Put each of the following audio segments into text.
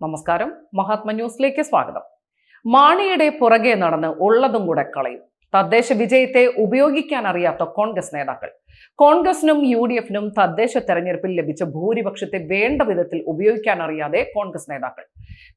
നമസ്കാരം. മഹാത്മ ന്യൂസിലേക്ക് സ്വാഗതം. മാണിയുടെ പുറകെ നടന്ന് ഉള്ളതും കൂടെ കളയും. തദ്ദേശ വിജയത്തെ ഉപയോഗിക്കാൻ അറിയാത്ത കോൺഗ്രസ് നേതാക്കൾ. കോൺഗ്രസിനും യു ഡി എഫിനും തദ്ദേശ തെരഞ്ഞെടുപ്പിൽ ലഭിച്ച ഭൂരിപക്ഷത്തെ വേണ്ട വിധത്തിൽ ഉപയോഗിക്കാൻ അറിയാതെ കോൺഗ്രസ് നേതാക്കൾ.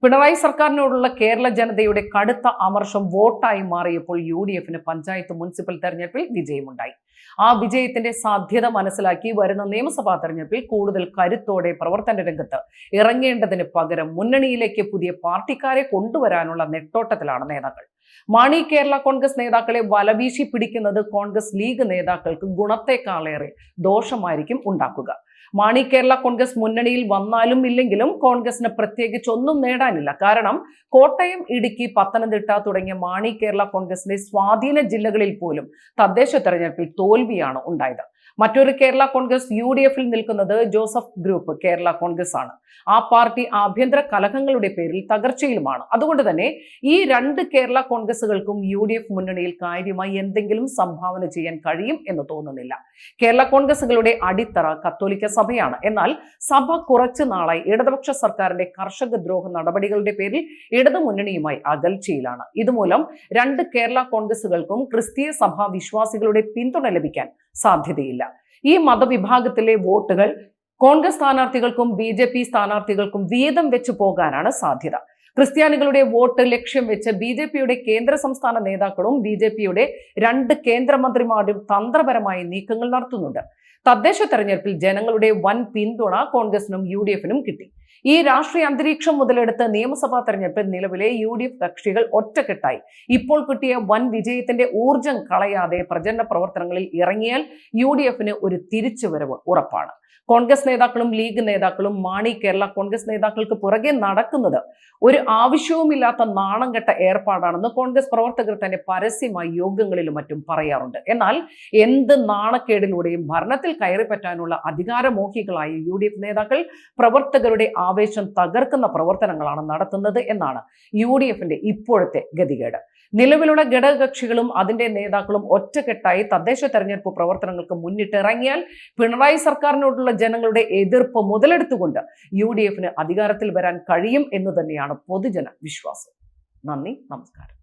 പിണറായി സർക്കാരിനോടുള്ള കേരള ജനതയുടെ കടുത്ത അമർഷം വോട്ടായി മാറിയപ്പോൾ യു ഡി എഫിന് പഞ്ചായത്ത് മുനിസിപ്പൽ തെരഞ്ഞെടുപ്പിൽ വിജയമുണ്ടായി. ആ വിജയത്തിന്റെ സാധ്യത മനസ്സിലാക്കി വരുന്ന നിയമസഭാ തെരഞ്ഞെടുപ്പിൽ കൂടുതൽ കരുത്തോടെ പ്രവർത്തന രംഗത്ത് ഇറങ്ങേണ്ടതിന് പകരം മുന്നണിയിലേക്ക് പുതിയ പാർട്ടിക്കാരെ കൊണ്ടുവരാനുള്ള നെട്ടോട്ടത്തിലാണ് നേതാക്കൾ. മാണി കേരള കോൺഗ്രസ് നേതാക്കളെ വലവീശി പിടിക്കുന്നത് കോൺഗ്രസ് ലീഗ് നേതാക്കൾക്ക് ഗുണത്തെക്കാളേറെ ദോഷമായിരിക്കും ഉണ്ടാക്കുക. മാണി കേരള കോൺഗ്രസ് മുന്നണിയിൽ വന്നാലും ഇല്ലെങ്കിലും കോൺഗ്രസിന് പ്രത്യേകിച്ച് ഒന്നും നേടാനില്ല. കാരണം കോട്ടയം ഇടുക്കി പത്തനംതിട്ട തുടങ്ങിയ മാണി കേരള കോൺഗ്രസിന്റെ സ്വാധീന ജില്ലകളിൽ പോലും തദ്ദേശ തെരഞ്ഞെടുപ്പിൽ തോൽവിയാണ് ഉണ്ടായത്. മറ്റൊരു കേരള കോൺഗ്രസ് യു ഡി എഫിൽ നിൽക്കുന്നത് ജോസഫ് ഗ്രൂപ്പ് കേരള കോൺഗ്രസ് ആണ്. ആ പാർട്ടി ആഭ്യന്തര കലഹങ്ങളുടെ പേരിൽ തകർച്ചയിലുമാണ്. അതുകൊണ്ട് തന്നെ ഈ രണ്ട് കേരള കോൺഗ്രസുകൾക്കും യു ഡി എഫ് മുന്നണിയിൽ കാര്യമായി എന്തെങ്കിലും സംഭാവന ചെയ്യാൻ കഴിയും എന്ന് തോന്നുന്നില്ല. കേരള കോൺഗ്രസുകളുടെ അടിത്തറ കത്തോലിക്ക സഭയാണ്. എന്നാൽ സഭ കുറച്ചു നാളായി ഇടതുപക്ഷ സർക്കാരിന്റെ കർഷക ദ്രോഹ നടപടികളുടെ പേരിൽ ഇടതു മുന്നണിയുമായി അകൽച്ചയിലാണ്. ഇതുമൂലം രണ്ട് കേരള കോൺഗ്രസുകൾക്കും ക്രിസ്തീയ സഭാ വിശ്വാസികളുടെ പിന്തുണ ലഭിക്കാൻ സാധ്യതയില്ല. ഈ മതവിഭാഗത്തിലെ വോട്ടുകൾ കോൺഗ്രസ് സ്ഥാനാർത്ഥികൾക്കും ബി ജെ പി സ്ഥാനാർത്ഥികൾക്കും വീതം വെച്ചു പോകാനാണ് സാധ്യത. ക്രിസ്ത്യാനികളുടെ വോട്ട് ലക്ഷ്യം വെച്ച് ബി ജെ പിയുടെ കേന്ദ്ര സംസ്ഥാന നേതാക്കളും ബി ജെ പിയുടെ രണ്ട് കേന്ദ്രമന്ത്രിമാരും തന്ത്രപരമായി നീക്കങ്ങൾ നടത്തുന്നുണ്ട്. തദ്ദേശ തെരഞ്ഞെടുപ്പിൽ ജനങ്ങളുടെ വൻ പിന്തുണ കോൺഗ്രസിനും യു കിട്ടി. ഈ രാഷ്ട്രീയ അന്തരീക്ഷം മുതലെടുത്ത് നിയമസഭാ തെരഞ്ഞെടുപ്പിൽ നിലവിലെ യു ഡി എഫ് കക്ഷികൾ ഒറ്റക്കെട്ടായി. ഇപ്പോൾ കിട്ടിയ വൻ വിജയത്തിന്റെ ഊർജം കളയാതെ പ്രചരണ പ്രവർത്തനങ്ങളിൽ ഇറങ്ങിയാൽ യു ഡി എഫിന് ഒരു തിരിച്ചുവരവ് ഉറപ്പാണ്. കോൺഗ്രസ് നേതാക്കളും ലീഗ് നേതാക്കളും മാണി കേരള കോൺഗ്രസ് നേതാക്കൾക്ക് പുറകെ നടക്കുന്നത് ഒരു ആവശ്യവുമില്ലാത്ത നാണം കെട്ട ഏർപ്പാടാണെന്ന് കോൺഗ്രസ് പ്രവർത്തകർ തന്നെ പരസ്യമായി യോഗങ്ങളിലും മറ്റും പറയാറുണ്ട്. എന്നാൽ എന്ത് നാണക്കേടിലൂടെയും ഭരണത്തിൽ കയറിപ്പറ്റാനുള്ള അധികാരമോഹികളായ യു ഡി എഫ് നേതാക്കൾ പ്രവർത്തകരുടെ ആവേശം തകർക്കുന്ന പ്രവർത്തനങ്ങളാണ് നടത്തുന്നത് എന്നാണ് യു ഡി എഫിന്റെ ഇപ്പോഴത്തെ ഗതികേട്. നിലവിലുള്ള ഘടകകക്ഷികളും അതിന്റെ നേതാക്കളും ഒറ്റക്കെട്ടായി തദ്ദേശ തെരഞ്ഞെടുപ്പ് പ്രവർത്തനങ്ങൾക്ക് മുന്നിട്ടിറങ്ങിയാൽ പിണറായി സർക്കാരിനോടുള്ള ജനങ്ങളുടെ എതിർപ്പ് മുതലെടുത്തുകൊണ്ട് യു ഡി എഫിന് അധികാരത്തിൽ വരാൻ കഴിയും എന്ന് തന്നെയാണ് പൊതുജന വിശ്വാസം നന്ദി നമസ്കാരം.